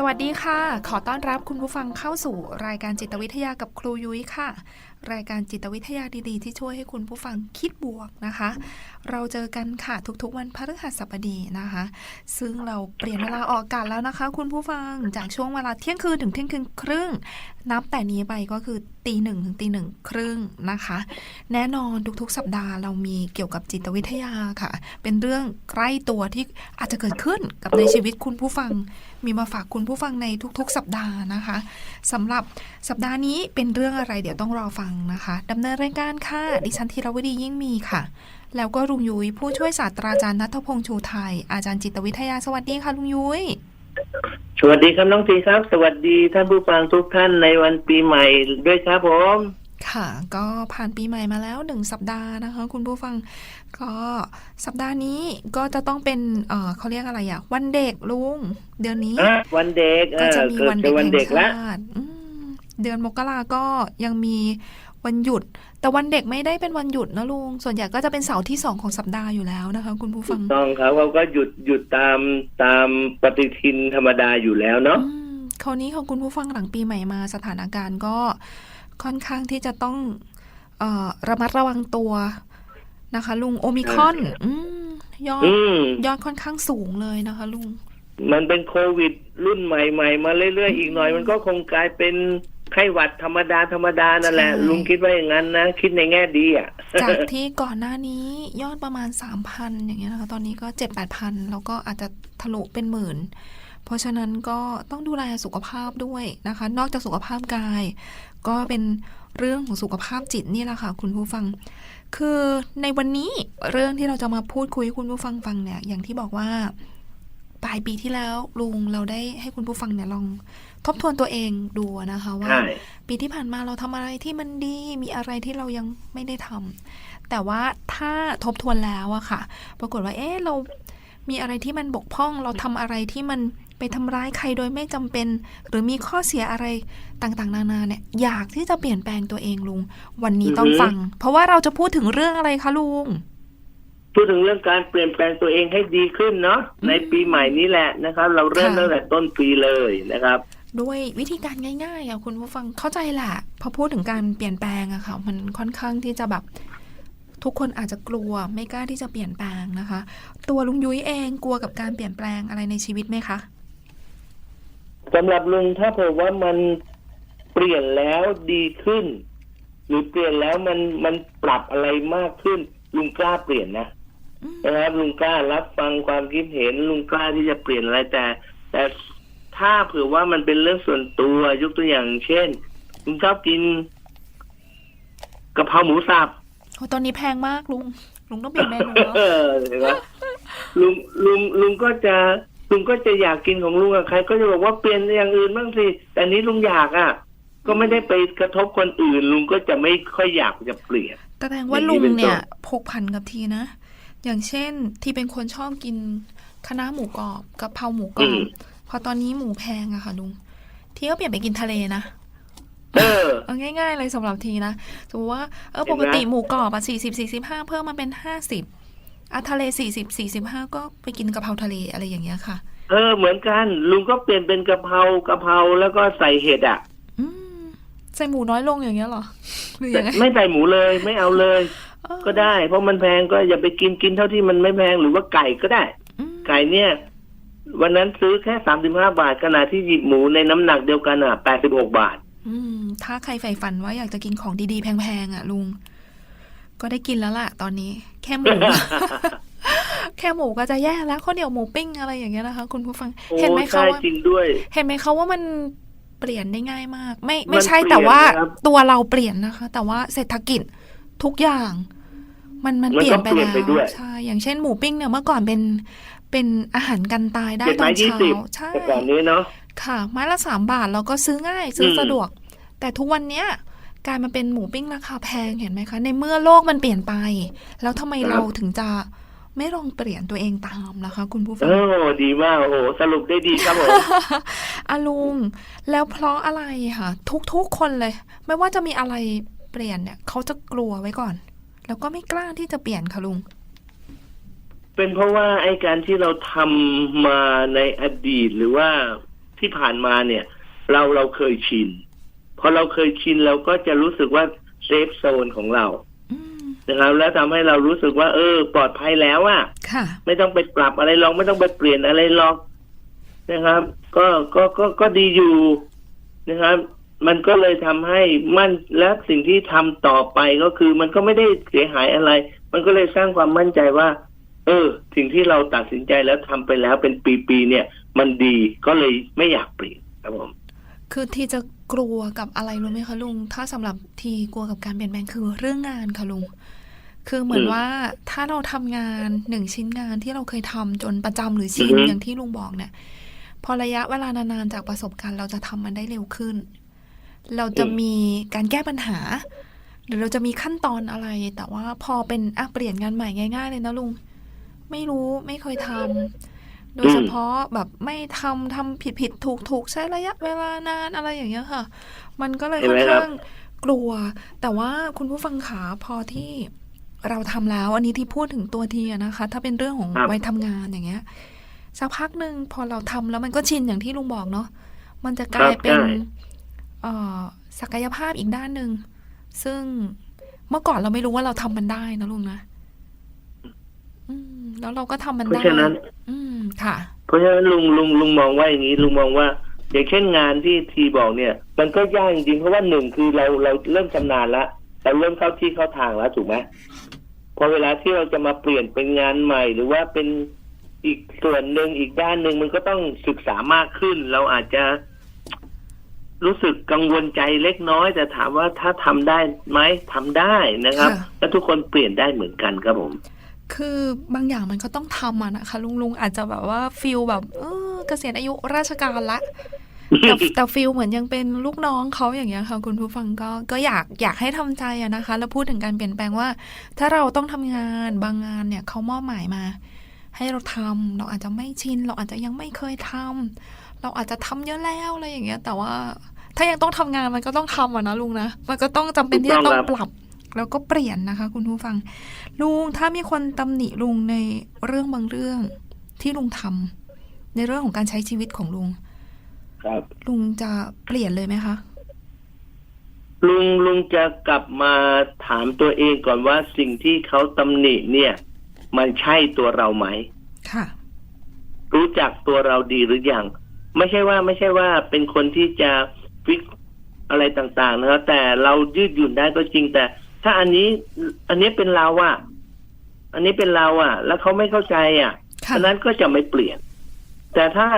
สวัสดีค่ะ ขอต้อนรับคุณผู้ฟังเข้าสู่รายการจิตวิทยากับครูยุ้ยค่ะ รายการจิตวิทยาดีๆ ที่ช่วยให้คุณผู้ฟังคิดบวกนะคะ เราเจอกันค่ะทุกๆ วันพฤหัสบดีนะคะ ซึ่งเราเปลี่ยนเวลาออกอากาศแล้วนะคะ คุณผู้ฟังจากช่วงเวลาเที่ยงคืนถึงเที่ยงคืนครึ่ง นับแต่นี้ไปก็คือตีหนึ่งถึงตีหนึ่งครึ่งนะคะ แน่นอนทุกๆ สัปดาห์เรามีเกี่ยวกับจิตวิทยาค่ะ เป็นเรื่องใกล้ตัวที่อาจจะเกิดขึ้นกับในชีวิตคุณผู้ฟัง มีมาฝากคุณผู้ฟังในทุกๆ สัปดาห์นะคะสำหรับสัปดาห์นี้เป็นเรื่องอะไรเดี๋ยวต้องรอฟังนะคะดำเนินรายการค่ะ ดิฉันธีรวดียิ่งมีค่ะ แล้วก็ลุงยุ้ยผู้ช่วยศาสตราจารย์นัทพงษ์ชูไทย อาจารย์จิตวิทยาสวัสดีค่ะลุงยุ้ยสวัสดีครับน้องทีครับ สวัสดีท่านผู้ฟังทุกท่านในวันปีใหม่ด้วยครับผมค่ะ ก็ผ่านปีใหม่มาแล้วหนึ่งสัปดาห์นะคะ คุณผู้ฟังก็สัปดาห์นี้ก็จะต้องเป็นเออเขาเรียกอะไรอะวันเด็กลุง เดือนนี้อะวันเด็กเอก็อจะมีเกิดวันจะเด็กวันแห่งเด็กละชาติอืม เดือนมกราก็ยังมีวันหยุด แต่วันเด็กไม่ได้เป็นวันหยุดนะลุง ส่วนใหญ่ก็จะเป็นเสาร์ที่สองของสัปดาห์อยู่แล้วนะคะ คุณผู้ถูฟังกต้องครับเขาก็หยุดหยุดตามตามปฏิทินธรรมดาอยู่แล้วเนาะอืมคราวนี้ของคุณผู้ฟังหลังปีใหม่มาสถานการณ์ก็ค่อนข้างที่จะต้องเอ่อระมัดระวังตัวนะคะ ลุงโอมิครอนอืมยอดอืมยอดค่อนข้างสูงเลยนะคะ ลุง มันเป็นโควิด รุ่นใหม่ๆ มาเรื่อยๆ อีกหน่อย มันก็คงกลายเป็น ไข้หวัดธรรมดาธรรมดานั่นแหละใช่ลุงคิดว่าอย่างนั้นนะ คิดในแง่ดีอะ จากที่ก่อนหน้านี้ยอดประมาณ3,000อย่างเงี้ยนะคะ ตอนนี้ก็7 8พันแล้วก็อาจจะทะลุเป็นหมื่น เพราะฉะนั้นก็ต้องดูแลสุขภาพด้วยนะคะ นอกจากสุขภาพกาย ก็เป็นเรื่องของสุขภาพจิตนี่แหละค่ะ คุณผู้ฟัง คือในวันนี้เรื่องที่เราจะมาพูดคุยให้คุณผู้ฟังฟังเนี่ย อย่างที่บอกว่า ปลายปีที่แล้วลุงเราได้ให้คุณผู้ฟังเนี่ยลองทบทวนตัวเองดูนะคะว่าใช่ปีที่ผ่านมาเราทำอะไรที่มันดีมีอะไรที่เรายังไม่ได้ทำแต่ว่าถ้าทบทวนแล้วอะค่ะ ปรากฏว่า เอ๊ะเรามีอะไรที่มันบกพร่อง เราทำอะไรที่มันไปทำร้ายใครโดยไม่จำเป็น หรือมีข้อเสียอะไรต่างๆ นานาเนี่ย อยากที่จะเปลี่ยนแปลงตัวเองลุง วันนี้ต้องอือฮึฟัง เพราะว่าเราจะพูดถึงเรื่องอะไรคะลุง พูดถึงเรื่องการเปลี่ยนแปลงตัวเองให้ดีขึ้นเนาะอืมในปีใหม่นี้แหละนะครับ เราเริ่มค่ะตั้งแต่ต้นปีเลยนะครับ ด้วยวิธีการง่ายๆอะคุณผู้ฟังเข้าใจแหละพอพูดถึงการเปลี่ยนแปลงอะค่ะ มันค่อนข้างที่จะแบบ ทุกคนอาจจะกลัวไม่กล้าที่จะเปลี่ยนแปลงนะคะ ตัวลุงยุ้ยเองกลัวกับการเปลี่ยนแปลงอะไรในชีวิตไหมคะสำหรับลุงถ้าเผื่อว่ามันเปลี่ยนแล้วดีขึ้น หรือเปลี่ยนแล้วมันมันปรับอะไรมากขึ้นลุงกล้าเปลี่ยนนะอืม นะครับลุงกล้ารับฟังความคิดเห็นลุงกล้าที่จะเปลี่ยนอะไรแต่ แต่ถ้าเผื่อว่ามันเป็นเรื่องส่วนตัวยกตัวอย่างเช่นลุงชอบกินกะเพราหมูสับโอ้ตอนนี้แพงมากลุงลุงต้องเปลี่ยนเมนูแล้วเออเห็นไหมลุงลุงลุงก็จะลุงก็จะอยากกินของลุงอะใคร ก็จะบอกว่าเปลี่ยนอย่างอื่นบ้างสิแต่นี้ลุงอยากอะก็ไม่ได้ไปกระทบคนอื่น ลุงก็จะไม่ค่อยอยากจะเปลี่ยนแสดงว่าอย่างนี้ลุงเป็นต้นเนี่ย พกพันกับทีนะ อย่างเช่นที่เป็นคนชอบกินคะน้าหมูกรอบกับเพราหมูกรอบพอตอนนี้หมูแพงอะค่ะลุงที่ก็เปลี่ยนไปกินทะเลนะเออเอาง่าย ๆ เลยสำหรับทีนะสมมติว่าเออเห็ปนไหมกติหมูกรอบอะสี่สิบสี่สิบห้าเพิ่มมาเป็นห้าสิบอะทะเลสี่สิบสี่สิบห้าก็ไปกินกะเพราทะเลอะไรอย่างเงี้ยค่ะ เออเหมือนกัน ลุงก็เปลี่ยนเป็นกะเพรากะเพราแล้วก็ใส่เห็ดอะอืมใส่หมูน้อยลงอย่างเงี้ยเหรอหรือยังไงไม่ใส่หมูเลยไม่เอาเลยเออ ก็ได้ เพราะมันแพงก็อย่าไปกินกินเท่าที่มันไม่แพงหรือว่าไก่ก็ได้อืมไก่เนี่ย วันนั้นซื้อแค่สามสิบห้าบาทขณะที่หยิบหมูในน้ำหนักเดียวกันอะแปดสิบหกบาท อืม ถ้าใครใฝ่ฝันว่าอยากจะกินของดีๆ แพงๆอะ ลุง ก็ได้กินแล้วล่ะ ตอนนี้ แค่หมูแค่หมูก็จะแย่แล้วข้าวเหนียวหมูปิ้งอะไรอย่างเงี้ยนะคะ คุณผู้ฟังโอ้เห็นไหมคะใช่ว่าจริงด้วยเห็นไหมคะว่ามันเปลี่ยนได้ง่ายมาก ไม่มัไม่นใช่เปลี่ยนแต่ว่านะครับตัวเราเปลี่ยนนะคะ แต่ว่าเศรษฐกิจ ทุกอย่าง มันมันมันเปลี่ยนก็ไปเปลี่ยนแล้วไปด้วยใช่อย่างเช่นหมูปิ้งเนี่ยเมื่อก่อนเป็นเป็นอาหารกันตายได้เจ็ดตอไม้นยี่เช้าสิบใช่แต่ก่อนนี้เนาะค่ะไม้ละสามบาทเราก็ซื้อง่ายซื้ออมสะดวก แต่ทุกวันเนี้ยกลายมาเป็นหมูปิ้งราคาแพงเห็นไหมคะ ในเมื่อโลกมันเปลี่ยนไป แล้วทำไมเราถึงจะไม่ลองเปลี่ยนตัวเองตามล่ะคะ คุณผู้ฟัโอ้งดีมากโอ้โหสรุปได้ดีครับผมอาลุง แล้วเพราะอะไรคะทุกๆคนเลย ไม่ว่าจะมีอะไร เปลี่ยนเนี่ยเขาจะกลัวไว้ก่อน แล้วก็ไม่กล้าที่จะเปลี่ยนค่ะลุง เป็นเพราะว่าไอ้การที่เราทำมาในอดีตหรือว่าที่ผ่านมาเนี่ย เราเราเคยชินพอเราเคยชินเราก็จะรู้สึกว่าเซฟโซนของเราอืมนะครับแล้วทำให้เรารู้สึกว่า เออ ปลอดภัยแล้วอะค่ะ ไม่ต้องไปปรับอะไรหรอกไม่ต้องไปเปลี่ยนอะไรหรอกนะครับ ก็ก็ก็ก็ดีอยู่นะครับ มันก็เลยทำให้มั่นและสิ่งที่ทำต่อไปก็คือ มันก็ไม่ได้เสียหายอะไร มันก็เลยสร้างความมั่นใจว่า เออ สิ่งที่เราตัดสินใจแล้วทำไปแล้วเป็นปีๆเนี่ย มันดีก็เลยไม่อยากเปลี่ยนครับผม คือที่จะกลัวกับอะไรรู้ไหมคะลุง ถ้าสำหรับทีกลัวกับการเปลี่ยนแปลงคือเรื่องงานค่ะลุง คือเหมือนอืมว่าถ้าเราทำงานหนึ่งชิ้นงานที่เราเคยทำจนประจำหรือชินอือฮึอย่างที่ลุงบอกเนี่ย พอระยะเวลานานๆจากประสบการณ์เราจะทำมันได้เร็วขึ้น เราจะมีการแก้ปัญหา หรือเราจะมีขั้นตอนอะไร แต่ว่าพอเป็นอะเปลี่ยนงานใหม่ง่าย ๆ เลยนะลุง ไม่รู้ไม่เคยทำโดยเฉพาะแบบไม่ทำทำผิดผิดถูกถูกๆใช้ระยะเวลานานอะไรอย่างเงี้ยค่ะ มันก็เลยเห็นค่อไหมนครับข้างกลัว แต่ว่าคุณผู้ฟังขาพอที่เราทำแล้วอันนี้ที่พูดถึงตัวทีอะนะคะ ถ้าเป็นเรื่องของครับวัยทำงานอย่างเงี้ยสักพักหนึ่งพอเราทำแล้วมันก็ชินอย่างที่ลุงบอกเนาะมันจะกลายเป็นใช่เอ่อ ศักยภาพอีกด้านหนึ่ง ซึ่งเมื่อก่อนเราไม่รู้ว่าเราทำมันได้นะลุงนะอืมแล้วเราก็ทำมันเพได้ราะฉะนั้น อืมค่ะ เพราะฉะนั้นลุงลุงลุงมองว่าอย่างนี้ ลุงมองว่า อย่างเช่นงานที่ทีบอกเนี่ย มันก็ยากจริงๆเพราะว่าหนึ่งคือเราเราเริ่มชำนาญแล้วเราเริ่มเข้าที่เข้าทางแล้วถูกไหมพอเวลาที่เราจะมาเปลี่ยนเป็นงานใหม่ หรือว่าเป็นอีกส่วนหนึ่งอีกด้านหนึ่งมันก็ต้องศึกษามากขึ้น เราอาจจะ รู้สึกกังวลใจเล็กน้อย แต่ถามว่าถ้าทำได้ไหมทำได้นะครับค่ะและทุกคนเปลี่ยนได้เหมือนกันครับผม คือบางอย่างมันก็ต้องทำอะนะคะลุงลุงอาจจะแบบว่าฟิลแบบ เออเกษียณอายุราชการละแต่แต่ฟิลเหมือนยังเป็นลูกน้องเขาอย่างเงี้ยค่ะคุณผู้ฟังก็ก็อยากอยากให้ทำใจอะนะคะ แล้วพูดถึงการเปลี่ยนแปลงว่า ถ้าเราต้องทำงานบางงานเนี่ยเขามอบหมายมา ให้เราทำเราอาจจะไม่ชิน เราอาจจะยังไม่เคยทำ เราอาจจะทำเยอะแล้วอะไรอย่างเงี้ย แต่ว่าถ้ายังต้องทำงานมันก็ต้องทำอะนะลุงนะมันก็ต้องจำเป็นที่จะต้องปรับ แล้วก็เปลี่ยนนะคะ คุณผู้ฟัง ลุงถ้ามีคนตำหนิลุงในเรื่องบางเรื่องที่ลุงทำในเรื่องของการใช้ชีวิตของลุง ครับ ลุงจะเปลี่ยนเลยไหมคะลุงลุงจะกลับมาถามตัวเองก่อนว่าสิ่งที่เขาตำหนิเนี่ย มันใช่ตัวเราไหม ค่ะ รู้จักตัวเราดีหรือยัง ไม่ใช่ว่าไม่ใช่ว่าเป็นคนที่จะฟิกอะไรต่างๆนะครับแต่เรายืดหยุ่นได้ก็จริง แต่ ถ้าอันนี้ อันนี้เป็นเราอะอันนี้เป็นเราอะแล้วเขาไม่เข้าใจอะค่ะอันนั้นก็จะไม่เปลี่ยน แต่ถ้า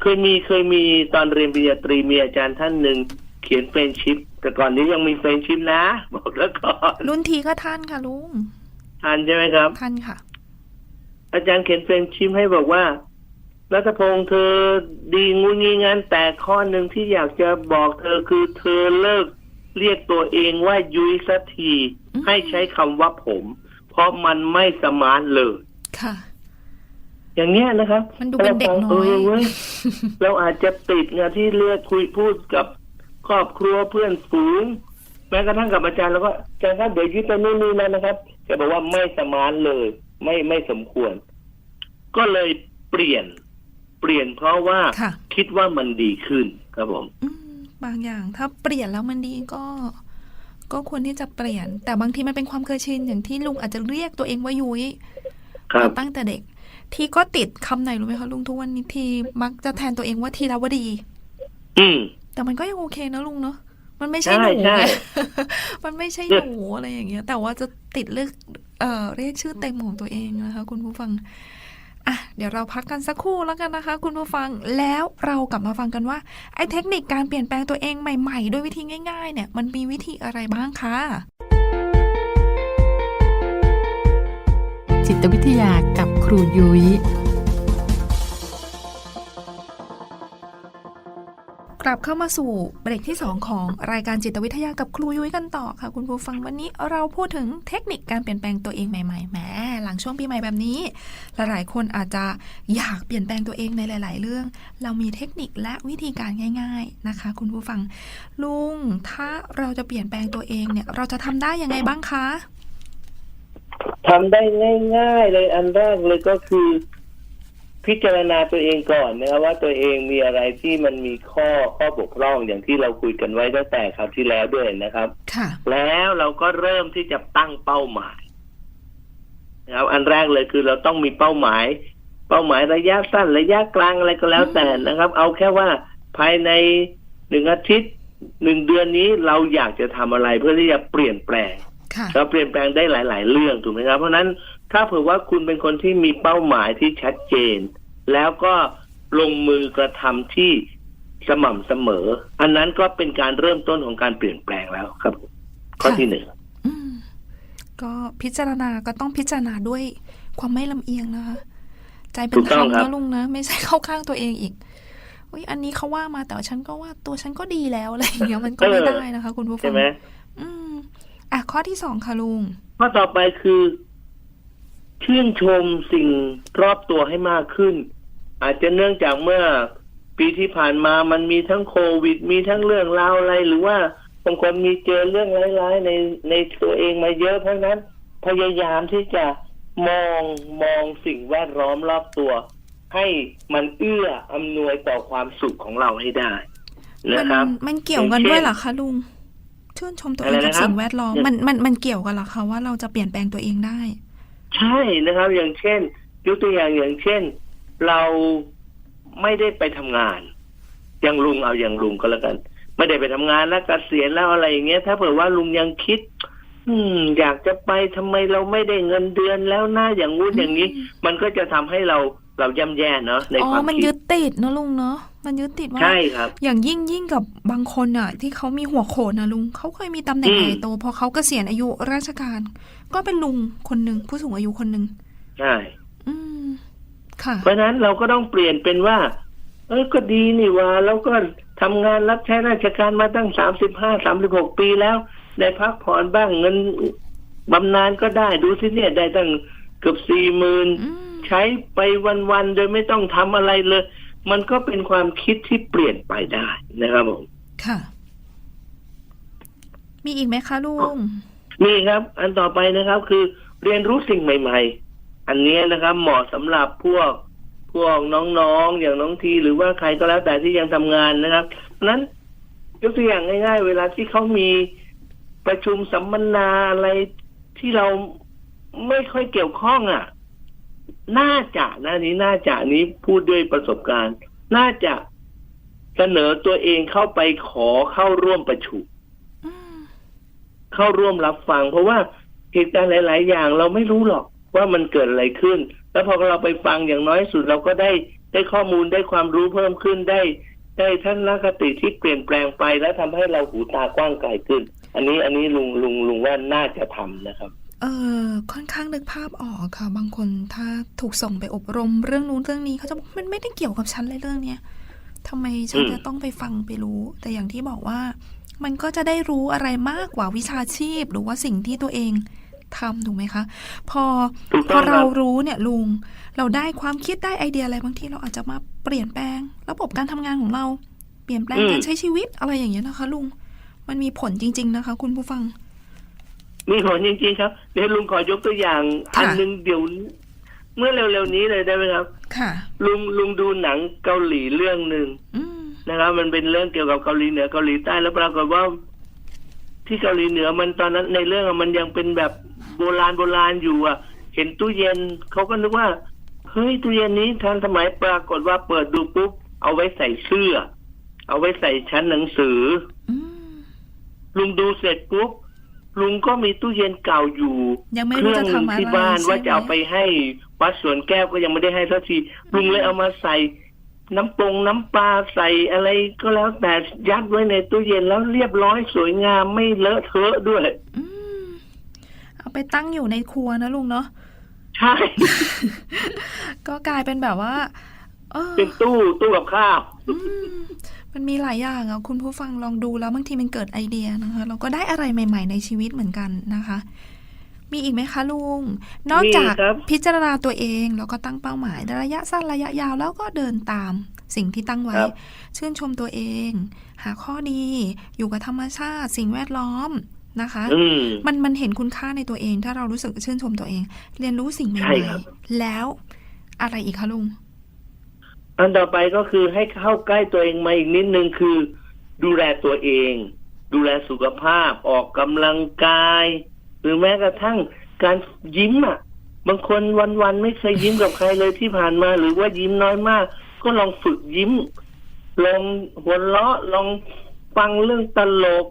เคยมีเคยมีตอนเรียนปริญญาตรีมีอาจารย์ท่านหนึ่งเขียนเฟรนชิพแต่ก่อนนี้ยังมีเฟรนชิพนะ บอกแล้วก่อนรุ่นทีก็ท่านค่ะลุงทันใช่ไหมครับท่านค่ะ อาจารย์เขียนเฟรนชิพให้บอกว่า รัตพงษ์เธอดีงูงี้งั้นแต่ข้อหนึ่งที่อยากจะบอกเธอคือเธอเลิกเรียกตัวเองว่ายุ้ยสักทีอืมให้ใช้คำว่าผม เพราะมันไม่สมานเลยค่ะ อย่างเนี้ยนะครับมันดูเป็นเด็กน้อยเออเว้ยเราอาจจะติดงานที่เลือกคุยพูดกับครอบครัวเพื่อนฝูง แม้กระทั่งกับอาจารย์แล้วก็อาจารย์ครับเดี๋ยวยึดไปนู่นนี่นั่นนะครับแกบอกว่าไม่สมานเลย ไม่ไม่สมควร ก็เลยเปลี่ยน เปลี่ยนเพราะว่าค่ะ คิดว่ามันดีขึ้นครับผม อืมบางอย่างถ้าเปลี่ยนแล้วมันดีก็ ก็ควรที่จะเปลี่ยน แต่บางทีมันเป็นความเคยชินอย่างที่ลุงอาจจะเรียกตัวเองว่ายุ้ยครับมาตั้งแต่เด็ก ทีก็ติดคำไหนรู้ไหมคะลุงทุกวันนี้ทีมักจะแทนตัวเองว่าทีรวดี อืม แต่มันก็ยังโอเคนะลุงเนาะมันไม่ใช่หใช่นูใช่ไงมันไม่ใช่หนูอะไรอย่างเงี้ย แต่ว่าจะติดเลือกเอ่อเรียกชื่อเต็มของตัวเองนะคะ คุณผู้ฟัง อะเดี๋ยวเราพักกันสักครู่แล้วกันนะคะ คุณผู้ฟังแล้วเรากลับมาฟังกันว่าไอ้เทคนิคการเปลี่ยนแปลงตัวเองใหม่ๆ ด้วยวิธีง่ายๆ เนี่ยมันมีวิธีอะไรบ้างคะจิตวิทยากับครูยุย้ย กลับเข้ามาสู่เบรกที่ 2 ของรายการจิตวิทยากับครูยุ้ยกันต่อค่ะ คุณผู้ฟังวันนี้เราพูดถึงเทคนิคการเปลี่ยนแปลงตัวเองใหม่ๆแหมหลังช่วงปีใหม่แบบนี้หลายๆคนอาจจะอยากเปลี่ยนแปลงตัวเองในหลาย ๆ เรื่อง เรามีเทคนิคและวิธีการง่าย ๆนะคะ คุณผู้ฟังลุงถ้าเราจะเปลี่ยนแปลงตัวเองเนี่ย เราจะทำได้ยังไงบ้างคะทำได้ง่าย ๆ เลยอันแรกเลยก็คือ พิจารณาตัวเองก่อนนะครับว่าตัวเองมีอะไรที่มันมีข้อข้อบกพร่องอย่างที่เราคุยกันไว้ตั้งแต่คราวที่แล้วด้วยนะครับ ค่ะ แล้วเราก็เริ่มที่จะตั้งเป้าหมายนะครับอันแรกเลยคือเราต้องมีเป้าหมาย เป้าหมายระยะสั้นระยะกลางอะไรก็แล้วแต่นะครับ เอาแค่ว่าภายในหนึ่งอาทิตย์หนึ่งเดือนนี้เราอยากจะทำอะไรเพื่อที่จะเปลี่ยนแปลงค่ะ เราเปลี่ยนแปลงได้หลาย ๆ เรื่องถูกไหมครับ เพราะฉะนั้นถ้าเผื่อว่าคุณเป็นคนที่มีเป้าหมายที่ชัดเจน แล้วก็ลงมือกระทำที่สม่ำเสมอ อันนั้นก็เป็นการเริ่มต้นของการเปลี่ยนแปลงแล้วครับ ข้อที่หนึ่งอืมก็พิจารณาก็ต้องพิจารณาด้วยความไม่ลำเอียงนะคะใจเป็นธรรมนะลุงนะ ไม่ใช่เข้าข้างตัวเองอีกอุ้ยอันนี้เขาว่ามาแต่ว่าฉันก็ว่าตัวฉันก็ดีแล้วอะไรอย่างเงี้ยมันก็ไม่ได้นะคะ คุณผู้ฟัใช่งไหม อืมอะข้อที่สองค่ะลุง ข้อต่อไปคือชื่นชมสิ่งรอบตัวให้มากขึ้น อาจจะเนื่องจากเมื่อปีที่ผ่านมามันมีทั้งโควิด มีทั้งเรื่องราวอะไร หรือว่าบางคนมีเจอเรื่องร้ายๆในในตัวเองมาเยอะเพราะฉะนั้นพยายามที่จะมองมองสิ่งแวดล้อมรอบตัว ให้มันเอื้ออำนวยต่อความสุขของเราให้ได้มันะครับมันเกี่ยวกันด้วยเหรอคะลุง ชื่นชมตัวเองอะไรกับนะครับสิ่งแวดล้อมมันมันมันเกี่ยวกันเหรอคะว่าเราจะเปลี่ยนแปลงตัวเองได้ ใช่นะครับ อย่างเช่นยกตัวอย่างอย่างเช่น เราไม่ได้ไปทำงานอย่างลุงเอาอย่างลุงก็แล้วกัน ไม่ได้ไปทำงานแล้วกเกษียณแล้วอะไรอย่างเงี้ย ถ้าเผื่อว่าลุงยังคิด อืม อยากจะไปทำไมเราไม่ได้เงินเดือนแล้วนะอย่างงู้นอย่างนี้ มันก็จะทำให้เรา เราย่ำแย่เนาะในอ๋อความมันคิยึดดติดเนอะลุงเนอะมันยึดติดว่าใช่ครับ อย่างยิ่งยิ่งกับบางคนอะ ที่เขามีหัวโขนนะลุงเขาเคยมีตำแหน่งอืมใหญ่โตพอเขาเกษียณอายุราชการ ก็เป็นลุงคนหนึ่งผู้สูงอายุคนหนึ่งใช่อืมค่ะเพราะฉะนั้นเราก็ต้องเปลี่ยนเป็นว่า เออก็ดีนี่ว่าแล้วก็ทำงานรับใช้ราชการมาตั้งสามสิบห้าสามสิบหกปีแล้วได้พักผ่อนบ้างเงินบำนาญก็ได้ดูสิเนี่ยได้ตั้งเกือบสี่หมื่นอืม ใช้ไปวัน ๆ โดยไม่ต้องทำอะไรเลย มันก็เป็นความคิดที่เปลี่ยนไปได้นะครับผม ค่ะ มีอีกไหมคะลุงนี่ครับ อันต่อไปนะครับ คือเรียนรู้สิ่งใหม่ ๆ อันเนี้ยนะครับ เหมาะสำหรับพวกพวกน้องๆ อย่างน้องที หรือว่าใครก็แล้วแต่ที่ยังทำงานนะครับเพราะฉะนั้นยกตัวอย่างง่าย ๆ เวลาที่เขามีประชุมสัมมนาอะไรที่เราไม่ค่อยเกี่ยวข้องอะ น่าจะนะนี้น่าจะนี้พูดด้วยประสบการณ์ น่าจะเสนอตัวเองเข้าไปขอเข้าร่วมประชุมอืมเข้าร่วมรับฟัง เพราะว่าเหตุการณ์หลาย ๆ อย่างเราไม่รู้หรอกว่ามันเกิดอะไรขึ้น แล้วพอเราไปฟังอย่างน้อยสุดเราก็ได้ได้ข้อมูลได้ความรู้เพิ่มขึ้นได้ ได้ท่านคติที่เปลี่ยนแปลงไป แล้วทำให้เราหูตากว้างไกลขึ้น อันนี้อันนี้ลุงลุงลุงว่าน่าจะทำนะครับ เออค่อนข้างนึกภาพออกค่ะ บางคนถ้าถูกส่งไปอบรมเรื่องนู้นเรื่องนี้เขาจะบอกมันไม่ได้เกี่ยวกับฉันเลยเรื่องเนี้ยทำไมฉันอืมจะต้องไปฟังไปรู้ แต่อย่างที่บอกว่า มันก็จะได้รู้อะไรมากกว่าวิชาชีพ หรือว่าสิ่งที่ตัวเองทำถูกไหมคะ พอถูกพต้อองคเรารับรู้เนี่ยลุง เราได้ความคิดได้ไอเดียอะไรบางทีเราอาจจะมาเปลี่ยนแปลง ระบบการทำงานของเรา เปลี่ยนแปลงการใช้ชีวิตอะไรอย่างเงี้ยนะคะ ลุง มันมีผลจริง ๆ นะคะ คุณผู้ฟัง มีผลจริงๆครับเดี๋ยวลุงขอยกตัวอย่างค่ะอันหนึ่งเดี๋ยวเมื่อเร็วๆนี้เลยได้ไหมครับ ค่ะ ลุงลุงดูหนังเกาหลีเรื่องหนึ่งอืมนะครับ มันเป็นเรื่องเกี่ยวกับเกาหลีเหนือเกาหลีใต้แล้วปรากฏว่า ที่เกาหลีเหนือมันตอนนั้นในเรื่องอะมันยังเป็นแบบโบราณโบราณอยู่อะ เห็นตู้เย็นเขาก็นึกว่าเฮ้ยตู้เย็นนี้ทันสมัยปรากฏว่าเปิดดูปุ๊บเอาไว้ใส่เสื้อ เอาไว้ใส่ชั้นหนังสืออืมลุงดูเสร็จปุ๊บ ลุงก็มีตู้เย็นเก่าอยู่ยังไม่เครู้รื่จะหนึ่งทำอะไรที่บ้านใช่ว่าจะเอาหมไปให้วัดสวนแก้วก็ยังไม่ได้ให้สักทีลุงเลยเอามาใส่ น้ำปงน้ำปลาใส่อะไรก็แล้วแต่ยัดไว้ในตู้เย็นแล้วเรียบร้อยสวยงามไม่เลอะเทอะด้วย อืมเอาไปตั้งอยู่ในครัวนะลุงเนาะใช่ ก็กลายเป็นแบบว่า เออเป็นตู้ตู้กับข้าว อืมไป มันมีหลายอย่างอะคุณผู้ฟังลองดูแล้วบางทีมันเกิดไอเดียนะคะเราก็ได้อะไรใหม่ ๆ ในชีวิตเหมือนกันนะคะ มีอีกไหมคะลุง นอกจากมีครับ พิจารณาตัวเองแล้วก็ตั้งเป้าหมายระยะสั้นระยะยาวแล้วก็เดินตามสิ่งที่ตั้งไว้ ครับ ชื่นชมตัวเอง หาข้อดี อยู่กับธรรมชาติ สิ่งแวดล้อมนะคะ อืม มันมันเห็นคุณค่าในตัวเอง ถ้าเรารู้สึกชื่นชมตัวเอง เรียนรู้สิ่งใหใช่ม่ครับ ๆแล้วอะไรอีกคะลุง อันต่อไปก็คือให้เข้าใกล้ตัวเองมาอีกนิดนึงคือ ดูแลตัวเอง ดูแลสุขภาพออกกำลังกาย หรือแม้กระทั่งการยิ้มอะ บางคนวันๆไม่เคยยิ้มกับใครเลยที่ผ่านมา หรือว่ายิ้มน้อยมาก ก็ลองฝึกยิ้ม ลองหัวเราะลองฟังเรื่องตลก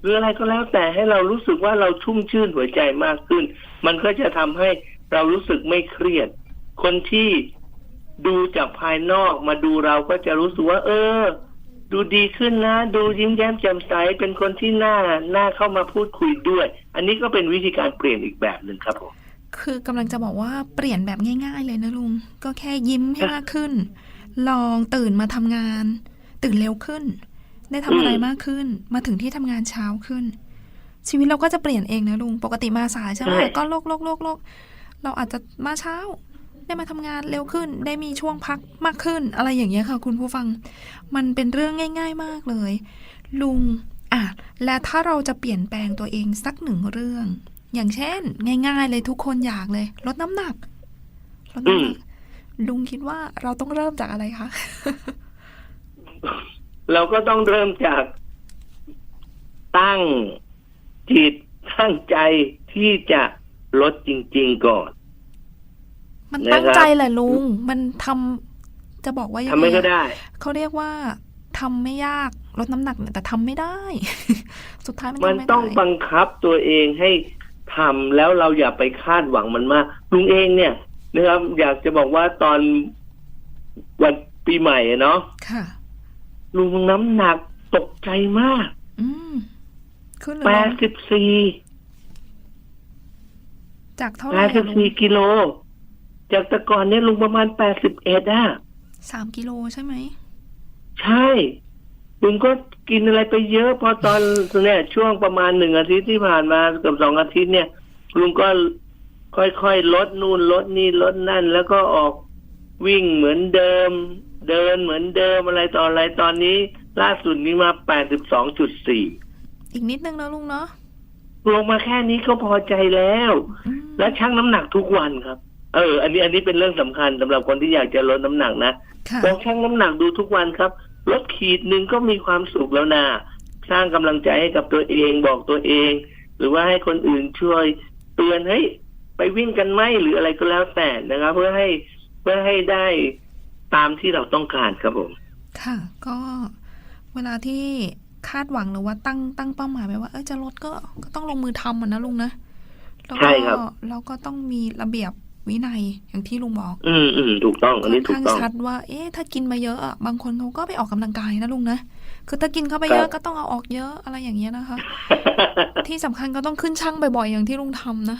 หรืออะไรก็แล้วแต่ให้เรารู้สึกว่าเราชุ่มชื่นหัวใจมากขึ้น มันก็จะทำให้เรารู้สึกไม่เครียด คนที่ ดูจากภายนอกมาดูเราก็จะรู้สึกว่า เออ ดูดีขึ้นนะ ดูยิ้มแย้มแจ่มใสเป็นคนที่น่าน่าเข้ามาพูดคุยด้วย อันนี้ก็เป็นวิธีการเปลี่ยนอีกแบบหนึ่งครับผมคือกำลังจะบอกว่าเปลี่ยนแบบง่าย ๆ เลยนะลุง ก็แค่ยิ้มให้มากขึ้น ลองตื่นมาทำงาน ตื่นเร็วขึ้น ได้ทำอะไรอืมมากขึ้น มาถึงที่ทำงานเช้าขึ้น ชีวิตเราก็จะเปลี่ยนเองนะลุง ปกติมาสายใช่ไหมใช่ก็โลกโลกโลกโลกเราอาจจะมาเช้า ได้มาทำงานเร็วขึ้น ได้มีช่วงพักมากขึ้น อะไรอย่างเงี้ยค่ะ คุณผู้ฟัง มันเป็นเรื่องง่าย ๆมากเลย ลุงอะและถ้าเราจะเปลี่ยนแปลงตัวเองสักหนึ่งเรื่อง อย่างเช่น ง่าย ๆ เลยทุกคนอยากเลย ลดน้ำหนักลดน้ำหนักลุงคิดว่าเราต้องเริ่มจากอะไรคะเราก็ต้องเริ่มจากตั้งจิตตั้งใจที่จะลดจริง ๆ ก่อน มันนะครับตั้งใจแหละลุง มันทำจะบอกว่ายังทำไม่ไงก็อะได้เขาเรียกว่าทำไม่ยากลดน้ำหนักเนี่ยแต่ทำไม่ได้ สุดท้ายมันมันทำไม่ต้องได้บังคับตัวเองให้ทำแล้วเราอย่าไปคาดหวังมันมากลุงเองเนี่ยนะครับ อยากจะบอกว่าตอนวันปีใหม่อะเนาะค่ะลุงน้ำหนักตกใจมากอืมขึ้นหรือแปลดงสิบสี่จากเท่าไหแปร่ดสิบอะลุงสี่กิโล จากแต่ก่อนเนี่ยลุงประมาณแปดสิบเอ็ดอะสามกิโลใช่ไหม ใช่ลุงก็กินอะไรไปเยอะ พอตอนเนี่ยช่วงประมาณหนึ่งอาทิตย์ที่ผ่านมาเกับสองอาทิตย์เนี่ย ลุงก็ค่อยๆลดนู่นลดนี่ลดนั่น แล้วก็ออกวิ่งเหมือนเดิม เดินเหมือนเดิมอะไรต่ออะไรตอนนี้ ล่าสุดนี้มาแปดสิบสองจุดสี่อีกนิดนึงนะลุงเนาะลงมาแค่นี้ก็พอใจแล้วอืมและชั่งน้ำหนักทุกวันครับ เออ อันนี้อันนี้เป็นเรื่องสำคัญสำหรับคนที่อยากจะลดน้ำหนักนะค่ะลองชั่งน้ำหนักดูทุกวันครับลดขีดหนึ่งก็มีความสุขแล้วนะสร้างกำลังใจให้กับตัวเองบอกตัวเอง หรือว่าให้คนอื่นช่วยเตือนเฮ้ยไปวิ่งกันไหมหรืออะไรก็แล้วแต่นะครับ เพื่อให้เพื่อให้ได้ตามที่เราต้องการครับผม ค่ะ ก็เวลาที่คาดหวังหรือว่าตั้งตั้งเป้าหมายไว้ว่าเออจะลดก็ก็ต้องลงมือทำอะนะลุงนะแล้วใช่ก็ครับเราก็ต้องมีระเบียบ วินัยอย่างที่ลุงบอก อืมอืมถูกต้อง อันค่อนี้นถูกข้างต้องชัดว่า เอ๊ะถ้ากินมาเยอะอะบางคนเขาก็ไปออกกำลังกายนะลุงนะคือถ้ากินเข้าไปเยครัอะบก็ต้องเอาออกเยอะอะไรอย่างเงี้ยนะคะ ที่สำคัญก็ต้องขึ้นช่างบ่อยๆ อย่างที่ลุงทำนะ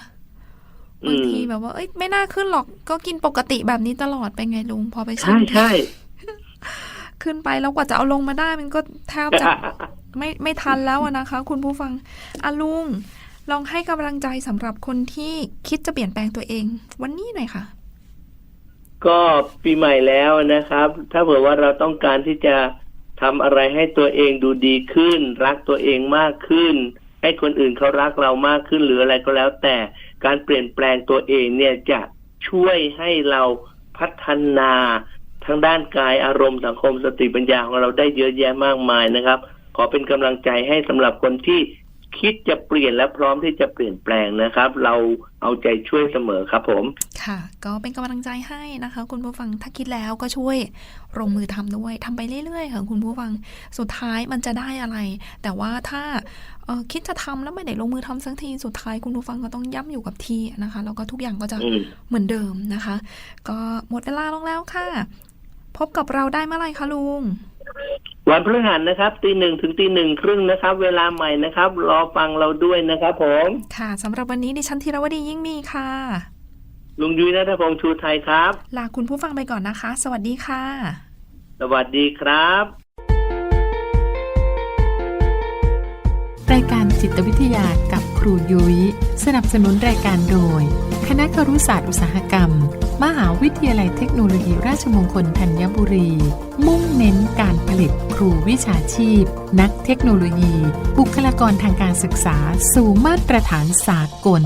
บางทีแบบว่าเอ้ยไม่น่าขึ้นหรอกก็กินปกติแบบนี้ตลอดไปไงลุงพอไปใช่ชั่งใช่ขึ้นไปแล้วกว่าจะเอาลงมาได้มันก็แทบจะไม่ไม่ทันแล้วอะนะคะ คุณผู้ฟังอะลุง ลองให้กำลังใจสำหรับคนที่คิดจะเปลี่ยนแปลงตัวเอง วันนี้หน่อยค่ะ ก็ปีใหม่แล้วนะครับ ถ้าเผื่อว่าเราต้องการที่จะทำอะไรให้ตัวเองดูดีขึ้น รักตัวเองมากขึ้น ให้คนอื่นเขารักเรามากขึ้นหรืออะไรก็แล้ว แต่การเปลี่ยนแปลงตัวเองเนี่ยจะช่วยให้เราพัฒนาทางด้านกายอารมณ์สังคมสติปัญญาของเราได้เยอะแยะมากมายนะครับ ขอเป็นกำลังใจให้สำหรับคนที่ คิดจะเปลี่ยนและพร้อมที่จะเปลี่ยนแปลงนะครับ เราเอาใจช่วยเสมอครับผม ค่ะ ก็เป็นกำลังใจให้นะคะ คุณผู้ฟังถ้าคิดแล้วก็ช่วยลงมือทำด้วยทำไปเรื่อยๆค่ะคุณผู้ฟังสุดท้ายมันจะได้อะไร แต่ว่าถ้าเอ่อคิดจะทำแล้วไม่ได้ลงมือทำสักทีสุดท้ายคุณผู้ฟังก็ต้องย่ำอยู่กับที่นะคะแล้วก็ทุกอย่างก็จะอืมเหมือนเดิมนะคะ ก็หมดเวลาลงแล้วค่ะ พบกับเราได้เมื่อไหร่คะลุง วันพฤหัสนะครับตีหนึ่งถึงตีหนึ่งครึ่งนะครับ เวลาใหม่นะครับ รอฟังเราด้วยนะครับผมค่ะสำหรับวันนี้ดิฉันธีรวดียิ่งมีค่ะ ลุงยุ้ยนัทพงษ์ชูไทยครับ ลาคุณผู้ฟังไปก่อนนะคะ สวัสดีค่ะ สวัสดีครับ รายการจิตวิทยากับครูยุย้ยสนับสนุนรายการโดย คณะครุศาสตร์อุตสาหกรรม มหาวิทยาลัยเทคโนโลยีราชมงคลธัญบุรี มุ่งเน้นการผลิตครูวิชาชีพ นักเทคโนโลยี บุคลากรทางการศึกษาสู่มาตรฐานสากล